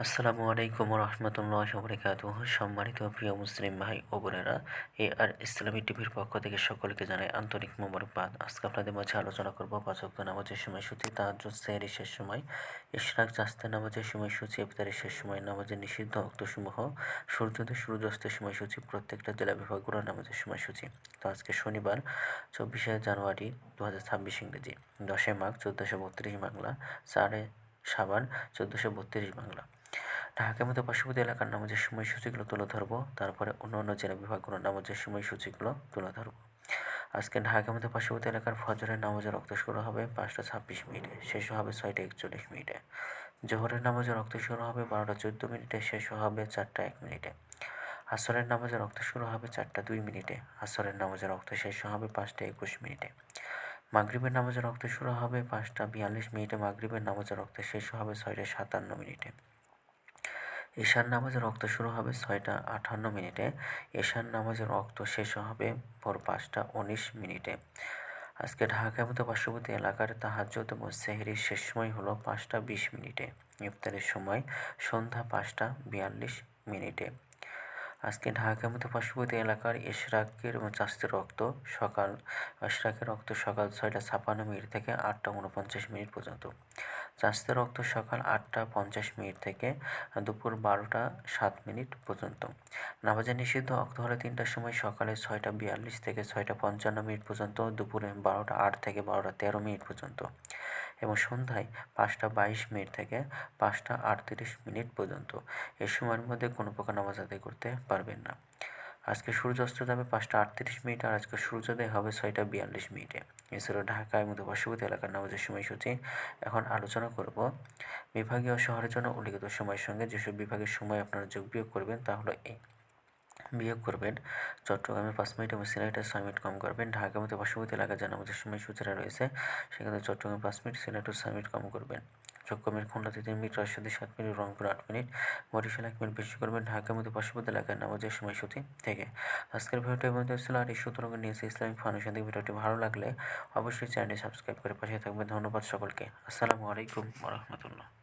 আসসালামু আলাইকুম রহমতুল্লাহ বরকাত সম্মানিত প্রিয় মুসলিম ভাই ও বোনেরা, এ আর ইসলামী টিভির পক্ষ থেকে সকলকে জানাই আন্তরিক মোবারকবাদ। আজকে আপনাদের মাঝে আলোচনা করব পাচক নামাজের সময়সূচি তাহাজুদ সেহরি শেষ সময়, ইশরাক জাস্তে নামাজের সময়সূচি, ইফতারের শেষ সময়, নামাজের নিষিদ্ধ অক্তসমূহ সূর্যোদয়, সূর্যাস্তের সময়সূচি, প্রত্যেকটা জেলা বিভাগগুলোর নামাজের সময়সূচি। তো আজকে শনিবার, চব্বিশে জানুয়ারি দু হাজার ছাব্বিশ ইংরেজি দশই মাঘ, চোদ্দোশো বত্রিশ বাংলা, চারে সাবান, চোদ্দোশো বত্রিশ বাংলা। ঢাকার মতো পার্শ্ববর্তী এলাকার নামাজের সময়সূচিগুলো তুলে ধরবো। তারপরে অন্য অন্য জেলা বিভাগগুলোর নামাজের সময়সূচিগুলো তুলে ধরবো। আজকে ঢাকার মতো পার্শ্ববর্তী এলাকার ফজরের নামাজের রক্ত শুরু হবে পাঁচটা ছাব্বিশ মিনিটে, শেষ হবে ছয়টা একচল্লিশ মিনিটে। জোহরের নামাজের রক্ত শুরু হবে বারোটা চোদ্দ মিনিটে, শেষ হবে চারটা এক মিনিটে। আসরের নামাজের রক্ত শুরু হবে চারটা দুই মিনিটে, আসরের নামাজের রক্ত শেষ হবে পাঁচটা একুশ মিনিটে। মাগরীবের নামাজের রক্ত শুরু হবে পাঁচটা বিয়াল্লিশ মিনিটে, মাগরীবের নামাজের রক্ত শেষ হবে ছয়টা সাতান্ন মিনিটে। এশার নামাজের রক্ত শুরু হবে ছয়টা আটান্ন মিনিটে। এশার নামাজের রক্ত শেষ হবে ভোর পাঁচটা উনিশ মিনিটে। আজকে ঢাকা মতো পার্শ্ববর্তী এলাকার তাহাজ্জত সেহরির শেষ সময় হলো পাঁচটা বিশ মিনিটে। ইফতারের সময় সন্ধ্যা পাঁচটা বিয়াল্লিশ মিনিটে। আজকে ঢাকা মতো পার্শ্ববর্তী এলাকার ইশরাকের চাস্তের রক্ত সকাল, ইশরাকের রক্ত সকাল ছয়টা ছাপান্ন মিনিট থেকে আটটা উনপঞ্চাশ মিনিট পর্যন্ত। চাস্তের রক্ত সকাল আটটা পঞ্চাশ মিনিট থেকে দুপুর বারোটা সাত মিনিট পর্যন্ত। নামাজের নিষিদ্ধ অক্ত হলে তিনটার সময় সকালে ছয়টা বিয়াল্লিশ থেকে ছয়টা পঞ্চান্ন মিনিট পর্যন্ত, দুপুরে বারোটা আট থেকে বারোটা তেরো মিনিট পর্যন্ত এবং সন্ধ্যায় পাঁচটা বাইশ মিনিট থেকে পাঁচটা আটত্রিশ মিনিট পর্যন্ত। এ সময়ের মধ্যে কোনো প্রকার নামাজ আদায় করতে পারবেন না। আজকে সূর্যাস্ত যাবে পাঁচটা আটত্রিশ মিনিট আর আজকে সূর্যোদয় হবে ছয়টা বিয়াল্লিশ মিনিটে। এছাড়াও ঢাকা এবং পার্শ্ববর্তী এলাকার নামাজের সময়সূচি এখন আলোচনা করব। বিভাগীয় শহরের জন্য উল্লিখিত সময়ের সঙ্গে যেসব বিভাগের সময় আপনারা যোগ বিয়োগ করবেন তা হলো এই বিয়োগ করবেন চট্টগ্রামে পাঁচ মিনিট এবং সিলেটে ছয় মিনিট কম করবেন। ঢাকা মতো পার্শ্ববর্তী এলাকায় যে নামাজের সময়সূচিটা রয়েছে, সেখানে চট্টগ্রামে পাঁচ মিনিট সিলেটে ছয় মিনিট কম করবেন। চট্টগ্রামের খুলনাতে তিন মিনিট রাজশাহী সাত মিনিট, রংপুর আট মিনিট। বরিশাল এক মিনিট বেশি করবেন। ঢাকার মধ্যে পার্শ্ববর্তী এলাকায় নামাজের সময়সূচি থেকে। আজকের ভিডিওটি এবং ছিল। আর এই সুতরাং নিয়েছে ইসলামিক ফাউন্ডেশন থেকে ভিডিওটি ভালো লাগলে অবশ্যই চ্যানেলটি সাবস্ক্রাইব করে পাশে থাকবেন। ধন্যবাদ সকলকে। আসসালামু আলাইকুম রহমতুল্লাহ।